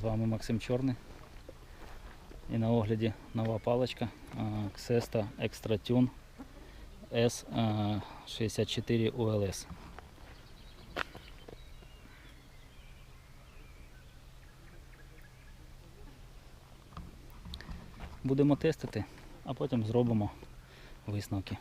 З вами Максим Чорний. І на огляді нова паличка Xesta Extra Tune S64 ULS. Будемо тестити, а потім зробимо висновки.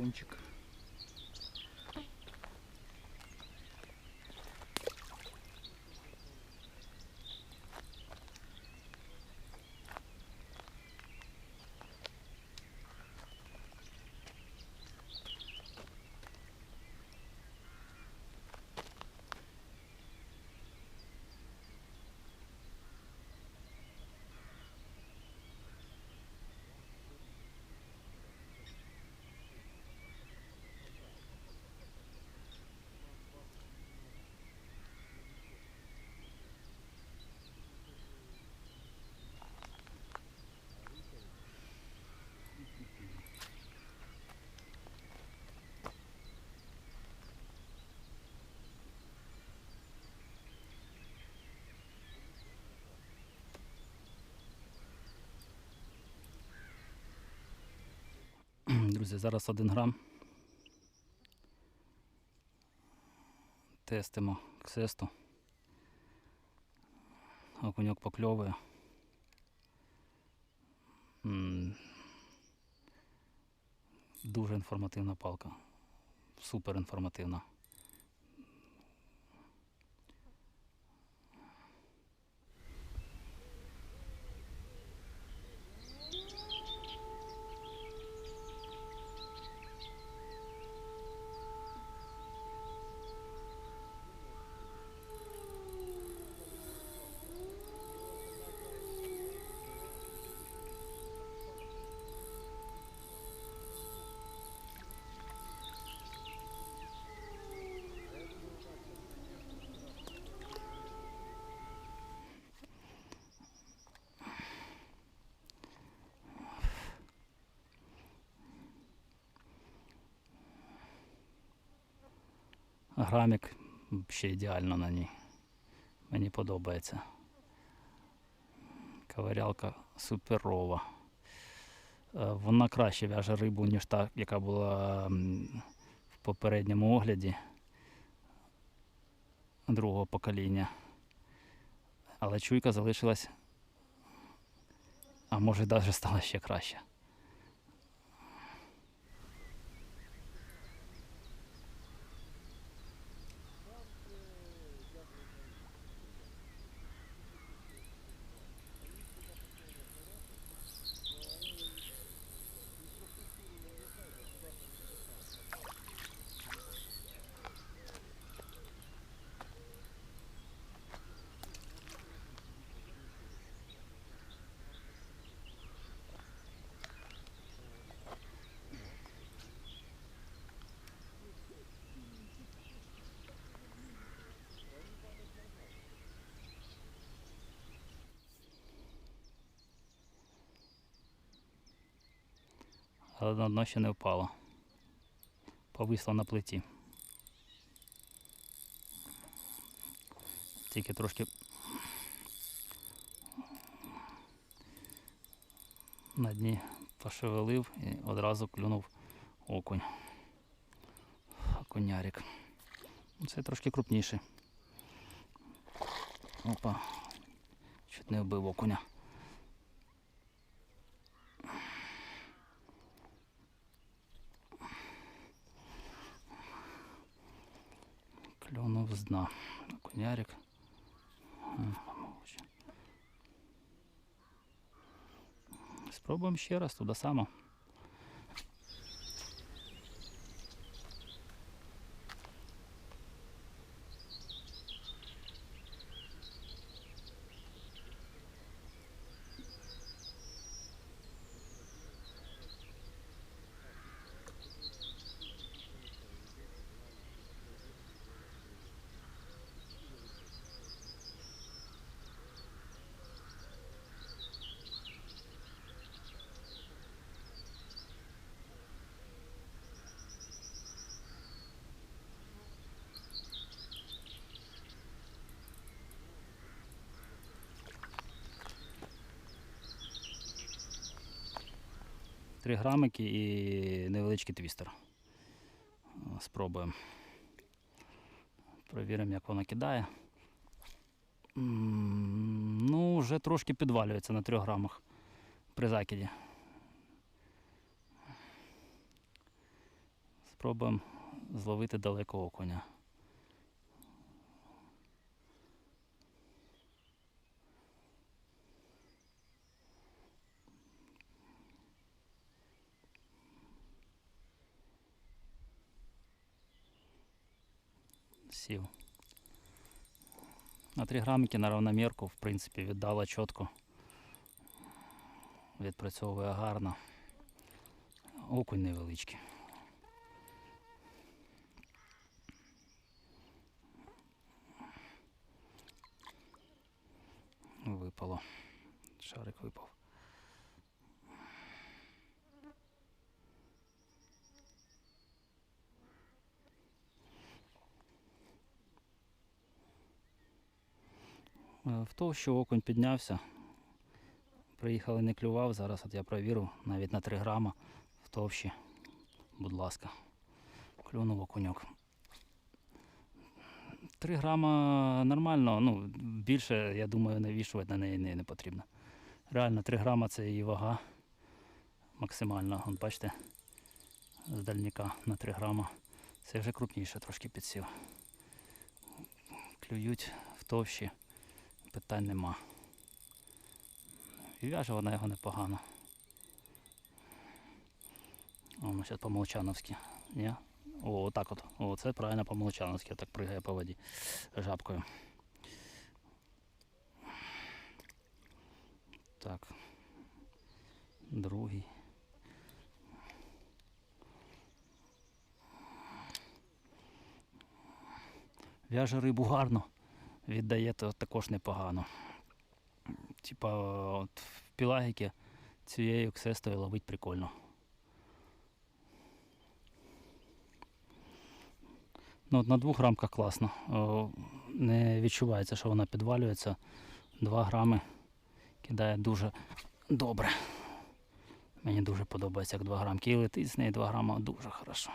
Окунчик. Друзі, зараз 1 грам. Тестимо ксесту. Окуньок покльовує. Дуже інформативна палка. Супер інформативна. Грамік ще ідеально на ній. Мені подобається. Ковирялка суперова. Е, Вона краще в'яже рибу, ніж та, яка була в попередньому огляді другого покоління. Але чуйка залишилась, а може навіть стала ще краще. Але на дно ще не впало. Повисло на плиті. Тільки трошки на дні пошевелив і одразу клюнув окунь. Окунярик. Це трошки крупніший. Опа. Чуть не вбив окуня. М, мовчи. Спробуємо ще раз туди само. Три грамики і невеличкий твістер. Спробуємо. Провіримо, як воно кидає. Ну, вже трошки підвалюється на 3 грамах при закиді. Спробуємо зловити далеко окуня. Сів. На 3 грамики на равномірку, в принципі, віддала чітко. Відпрацьовує гарно. Окунь невеличкий. Випало. Шарик випав. В то, що окунь піднявся. Приїхали, не клював. Зараз от я провірив навіть на 3 грама в товщі. Будь ласка. Клюнув окуньок. 3 грама нормально, ну більше, я думаю, навішувати на неї не, не потрібно. Реально 3 грама це її вага максимальна. От бачите, з дальніка на 3 грама. Це вже крупніше трошки підсів. Клюють в товщі, питань нема. І в'яже вона його непогано. Воно зараз по-молчановськи. Ні? О, отак от. О, це правильно по-молчановськи, так пригає по воді жабкою. Так. Другий. В'яже рибу гарно, віддає то також непогано. Типа от в пілагіки цією ксестою ловить прикольно. Ну, от на двох грамках класно. Не відчувається, що вона підвалюється. Два грами кидає дуже добре. Мені дуже подобається, як 2 грамки. І летить з неї 2 грама дуже хорошо.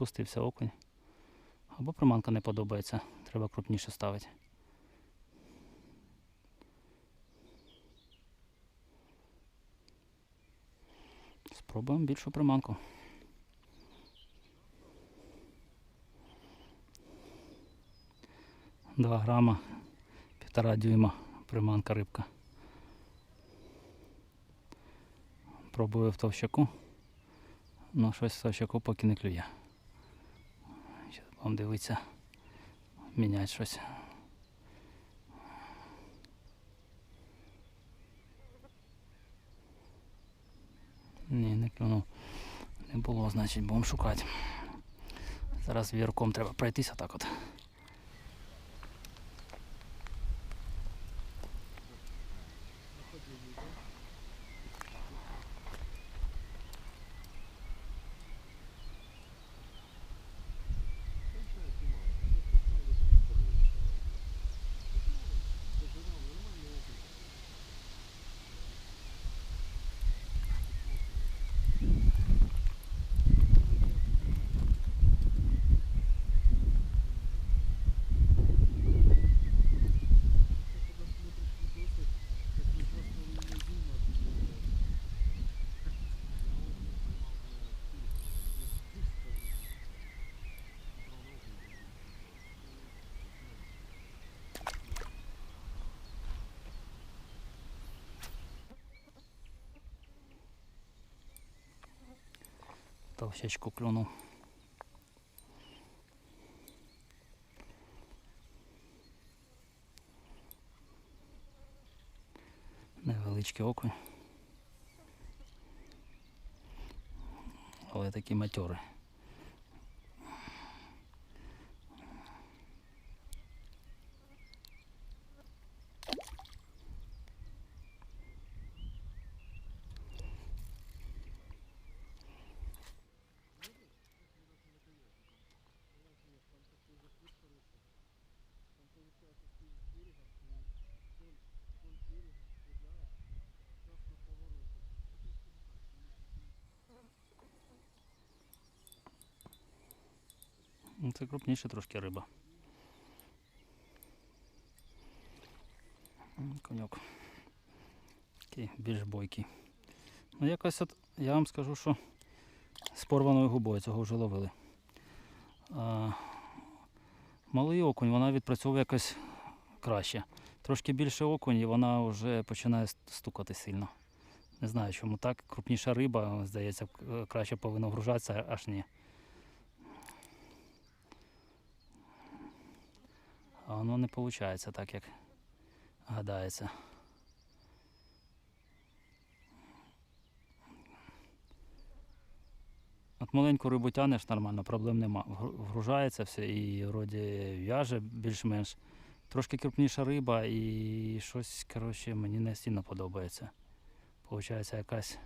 Опустився окунь. Або приманка не подобається, треба крупніше ставити. Спробуємо більшу приманку. Два грама, півтора дюйма приманка рибка. Пробую в товщаку. Ну, щось в товщаку поки не клює. Зараз будемо дивитися, міняти щось. Ні, не клюнув. Не було, значить, будемо шукати. Зараз вірком треба пройтися так от. Товщечку клюнув. Невеличкий окунь. Але такі матьори. Це крупніша трошки риба. Коньок. Такий більш бойкий. Ну якось от я вам скажу, що з порваною губою цього вже ловили. А, малий окунь, вона відпрацьовує якось краще. Трошки більше окунь і вона вже починає стукати сильно. Не знаю, чому так. Крупніша риба, здається, краще повинна вгружатися, аж ні. Воно не виходить так, як гадається. От маленьку рибу тянеш нормально, проблем нема. Вгружається все і вроді в'яже більш-менш. Трошки крупніша риба і щось, коротше, мені не сильно подобається. Получається якась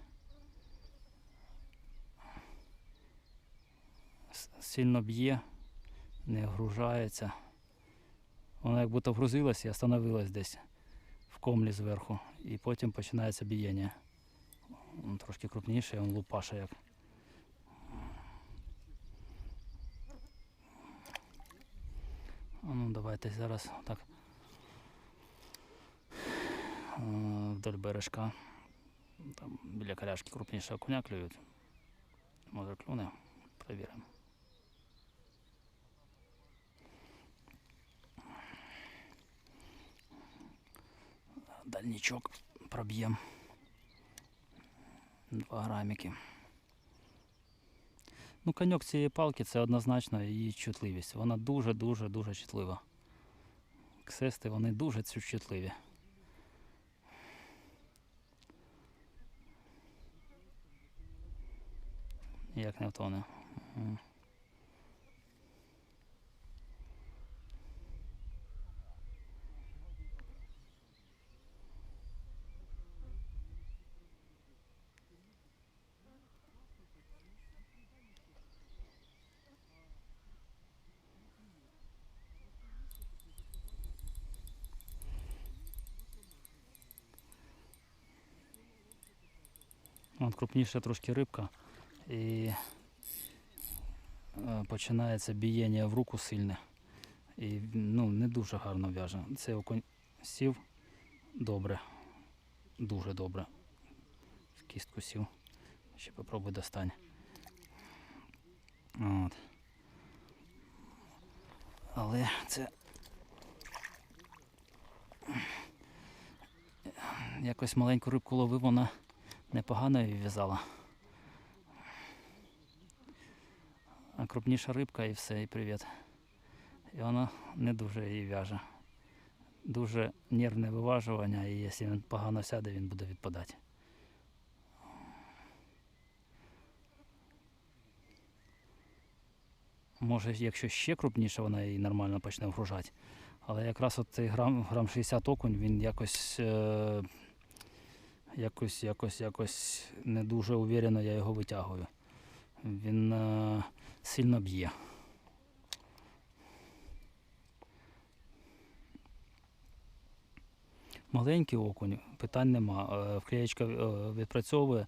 сильно б'є, не вгружається. Вона як будто вгрузилась і остановилась десь в комлі зверху. І потім починається бієння. Він трошки крупніше, він лупаша як. Ну, давайте зараз так. Вдоль бережка. Там біля коряшки крупніше окуня клюють. Може клюне. Перевіримо. Дальничок проб'ємо. Два граміки. Ну, коньок цієї палки це однозначно її чутливість. Вона дуже-дуже дуже чутлива. Ксести вони дуже чутливі. Як не втоне. От крупніша трошки рибка і е, починається бієння в руку сильне. І ну, не дуже гарно в'яже. Цей окунь сів добре, дуже добре. В кістку сів. Ще попробуй достань. От. Але це якось маленьку рибку ловив, вона непогано її в'язала. А крупніша рибка і все, і привіт. І вона не дуже її в'яже. Дуже нервне виважування, і якщо він погано сяде, він буде відпадати. Може, якщо ще крупніше, вона її нормально почне вгружати. Але якраз от цей грам грам 60 окунь він якось е, якось, якось, якось не дуже уверено я його витягую. Він е, сильно б'є. Маленький окунь, питань нема. Е, Вклеєчка е, відпрацьовує,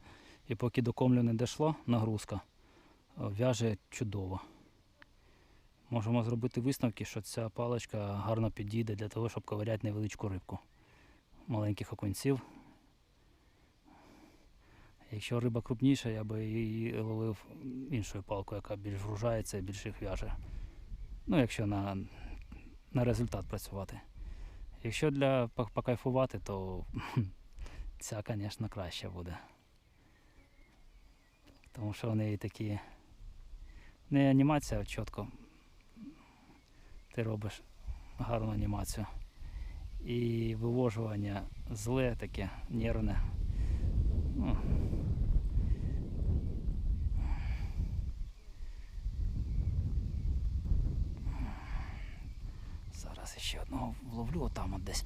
і поки до комлю не дійшла нагрузка, е, в'яже чудово. Можемо зробити висновки, що ця паличка гарно підійде для того, щоб ковиряти невеличку рибку. Маленьких окунців. Якщо риба крупніша, я би її ловив іншою палкою, яка більш вружається і більш їх в'яже. Ну, якщо на, на результат працювати. Якщо для покайфувати, то ця, звісно, краще буде. Тому що в неї такі. Не анімація а чітко. Ти робиш гарну анімацію. І вивожування зле таке, нервне. Ну, Ще вловлю отам от десь.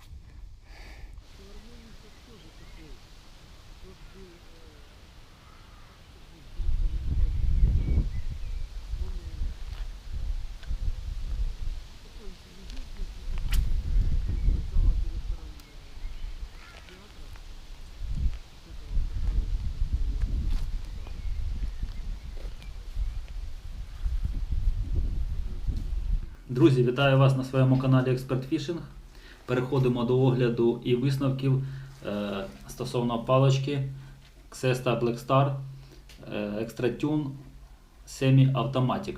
Друзі, вітаю вас на своєму каналі Експерт Фішинг. Переходимо до огляду і висновків е, стосовно палички Xesta Black Star е, Extra Tune Semi Automatic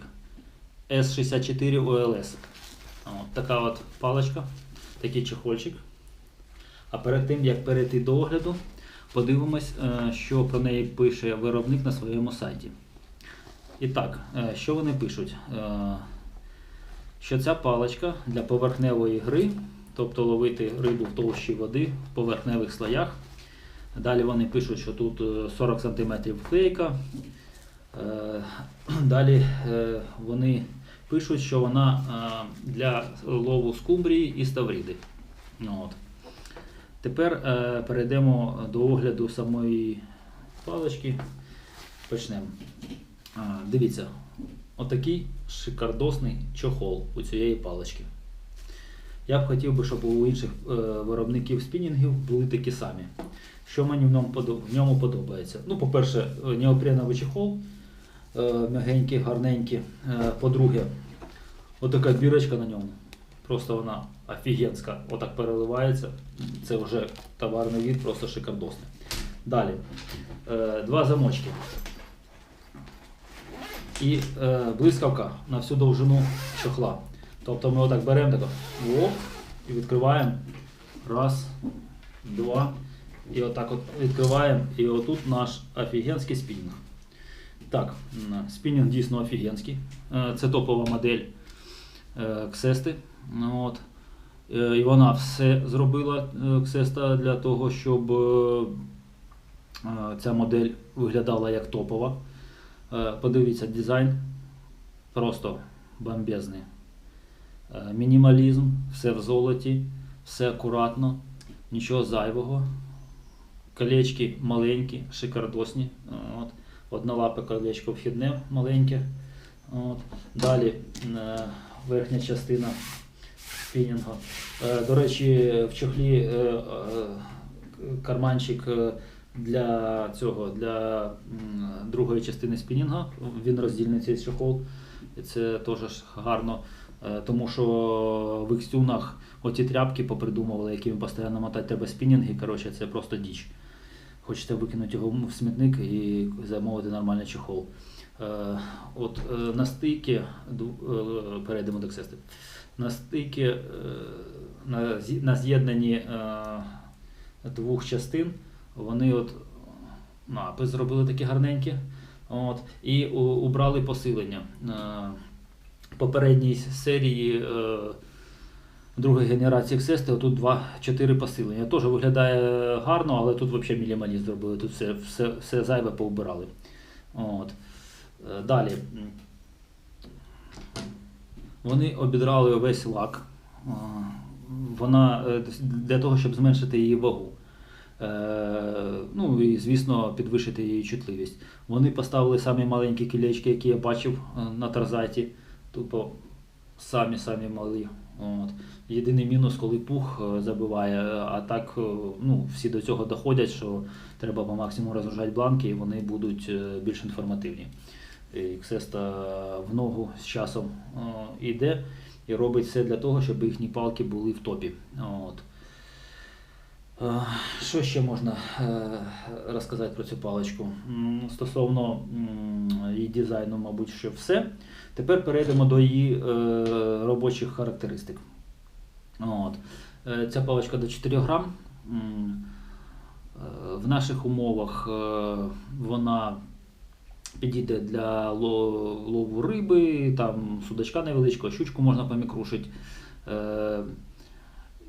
S64 OLS. От така от паличка, такий чехольчик. А перед тим як перейти до огляду, подивимось, е, що про неї пише виробник на своєму сайті. І так, е, що вони пишуть? Е, що ця паличка для поверхневої гри, тобто ловити рибу в товщі води в поверхневих слоях. Далі вони пишуть, що тут е, 40 см вклейка. Е, Далі е, вони пишуть, що вона е, для лову скумбрії і ставріди. Ну, от. Тепер е, перейдемо до огляду самої палички. Почнемо. Дивіться, отакий шикардосний чохол у цієї палички. Я б хотів би, щоб у інших е, виробників спінінгів були такі самі. Що мені в ньому, подобається? Ну, по-перше, е, неопреновий чехол, е, м'ягенький, гарненький. Е, по-друге, отака бірочка на ньому. Просто вона офігенська, отак переливається. Це вже товарний від, просто шикардосний. Далі. Е, два замочки. І е, блискавка на всю довжину чохла. Тобто ми отак беремо тако, оп, і відкриваємо. Раз, два. І отак от відкриваємо. І отут наш офігенський спінінг. Так, спінінг дійсно офігенський. Е, Це топова модель Ксести. Ну, От. Е, І вона все зробила Ксеста для того, щоб е, ця модель виглядала як топова. Е, Подивіться, дизайн просто бомбезний. Е, Мінімалізм, все в золоті, все акуратно, нічого зайвого. Колечки маленькі, шикардосні. Е, От. Однолапе колечко вхідне маленьке. От. Далі верхня частина спінінгу. До речі, в чохлі карманчик для цього, для другої частини спінінга. Він роздільний цей чохол. Це теж гарно. Е, Тому що в ікстюнах оці тряпки попридумували, якими постійно мотати треба спінінги. Коротше, це просто діч. Хочете викинути його в смітник і замовити нормальний чехол. Е, От е, на е, перейдемо до ксести. На е, на, з'єднанні двох частин, вони от напис зробили такі гарненькі. От, і у, убрали посилення. Е, попередній серії е, другої генерації Xest, тут 2-4 посилення. Теж виглядає гарно, але тут взагалі мінімалізм зробили. Тут все, все, все зайве поубирали. От. Е, Далі. Вони обідрали весь лак. Вона для того, щоб зменшити її вагу. Е, Ну і звісно, підвищити її чутливість. Вони поставили самі маленькі кілечки, які я бачив е, на тарзаті. Тупо самі самі малі. От. Єдиний мінус, коли пух е, забиває, а так ну, всі до цього доходять, що треба по максимуму розгружати бланки, і вони будуть більш інформативні. І Ксеста в ногу з часом йде і робить все для того, щоб їхні палки були в топі. От. Е, Що ще можна е, розказати про цю паличку? Стосовно її дизайну, мабуть, що все. Тепер перейдемо до її е, робочих характеристик. От. Ця паличка до 4 грам. В наших умовах вона підійде для лову риби, там судачка невеличкого, щучку можна помікрушити.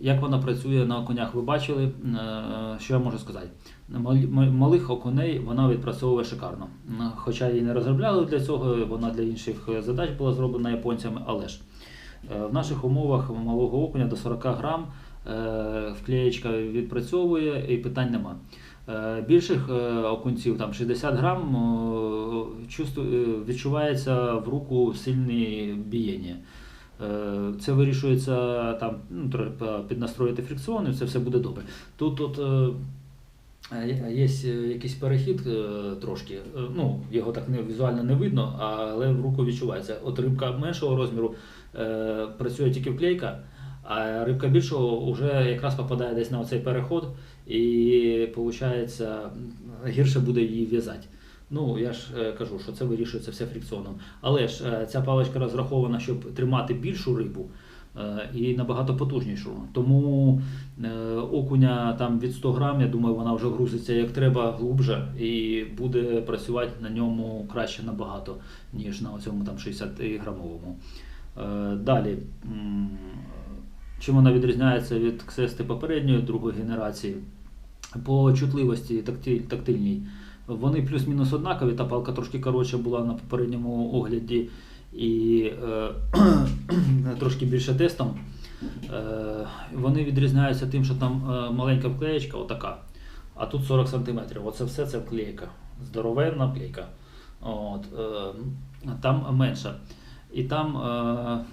Е, Як вона працює на окунях, ви бачили, Е, що я можу сказати? Малих окуней вона відпрацьовує шикарно. Хоча її не розробляли для цього, вона для інших е, задач була зроблена японцями, але ж е, в наших умовах малого окуня до 40 грам е, вклеєчка відпрацьовує і питань нема. Е, Більших е, окунців, там 60 грам, е, е, відчувається в руку сильне бієння. Е, Це вирішується там, ну, треба піднастроїти фрикціон, і це все буде добре. Тут, тут е, є якийсь перехід е, трошки, ну, його так не, візуально не видно, але в руку відчувається. От рибка меншого розміру працює тільки вклейка, а рибка більшого вже якраз попадає десь на оцей переход, і виходить, гірше буде її в'язати. Ну, я ж е, кажу, що це вирішується все фрикціоном. Але ж е, ця паличка розрахована, щоб тримати більшу рибу е, і набагато потужнішу. Тому окуня там від 100 грам, я думаю, вона вже грузиться як треба глубже і буде працювати на ньому краще набагато, ніж на цьому 60-грамовому. Е, Далі. Чим вона відрізняється від ксести попередньої другої генерації? По чутливості такти- тактильній. Вони плюс-мінус однакові, та палка трошки коротша була на попередньому огляді і е, трошки більше тестом. Е, вони відрізняються тим, що там е, маленька вклеєчка, отака, а тут 40 см. Оце все це вклейка. Здоровенна вклейка. От, е, там менша. І там е,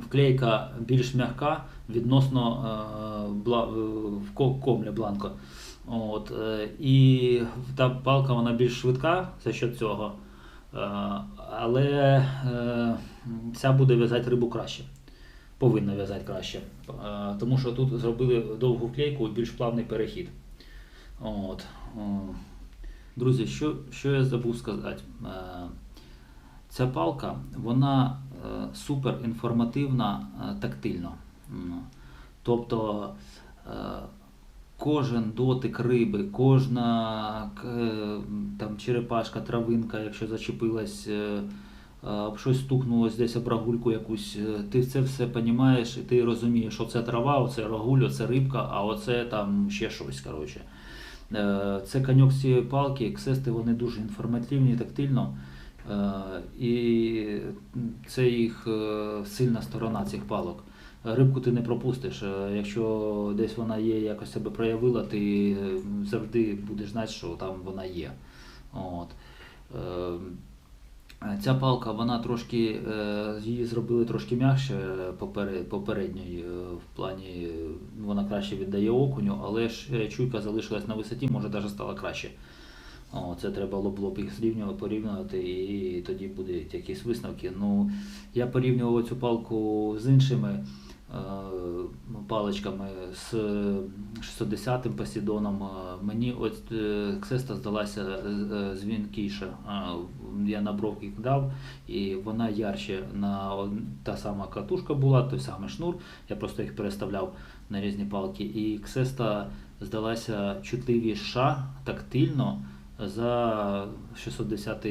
вклейка більш м'яка відносно е, бла, в ко- комлі бланко. От, е, і та палка вона більш швидка за що цього. Е, але е, ця буде в'язати рибу краще. Повинна в'язати краще. Тому що тут зробили довгу вклейку і більш плавний перехід. От. Друзі, що, що я забув сказати? Ця палка, вона супер інформативна тактильно. Тобто кожен дотик риби, кожна е, там, черепашка, травинка, якщо зачепилась, е, е, щось стукнулось десь об рагульку якусь, ти це все розумієш і ти розумієш, що це трава, оце рагуль, оце рибка, а оце там ще щось. Коротше. Це коньок з цієї палки, ксести вони дуже інформативні, тактильно. І це їх сильна сторона цих палок. Рибку ти не пропустиш. Е, Якщо десь вона є, якось себе проявила, ти е, завжди будеш знати, що там вона є. От. Е, Ця палка, вона трошки, її зробили трошки м'якше попере- попередньої, в плані вона краще віддає окуню, але ж чуйка залишилась на висоті, може навіть стала краще. О, це треба лоб-лоб їх зрівнювати, порівнювати, і тоді будуть якісь висновки. Ну, я порівнював цю палку з іншими паличками, з 610-м Посейдоном. Е, Мені от е, Ксеста здалася е, е, дзвінкіша. Е, Я на бровки дав, і вона ярче на та сама катушка була, той самий шнур. Я просто їх переставляв на різні палки. І Ксеста здалася чутливіша тактильно за 610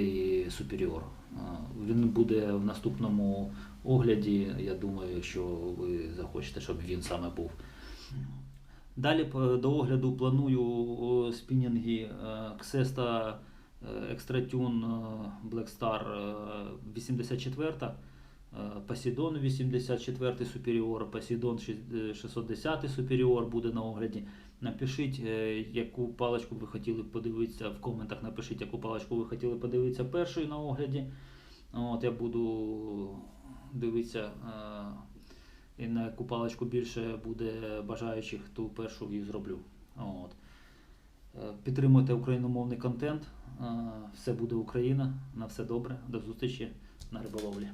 Superior. Е, Він буде в наступному огляді, я думаю, якщо ви захочете, щоб він саме був. Далі до огляду планую спінінги е, Xesta е, е, Black Star е, 84. Е, Посейдон 84 Superior, Посейдон шість- е, 610 Superior буде на огляді. Напишіть, е, яку паличку ви хотіли подивитися в коментах. Напишіть, яку паличку ви хотіли передивитися першою на огляді. От я буду дивитися, і на яку паличку більше буде бажаючих, ту першу і зроблю. От. Підтримуйте україномовний контент. Все буде Україна. На все добре. До зустрічі на риболовлі.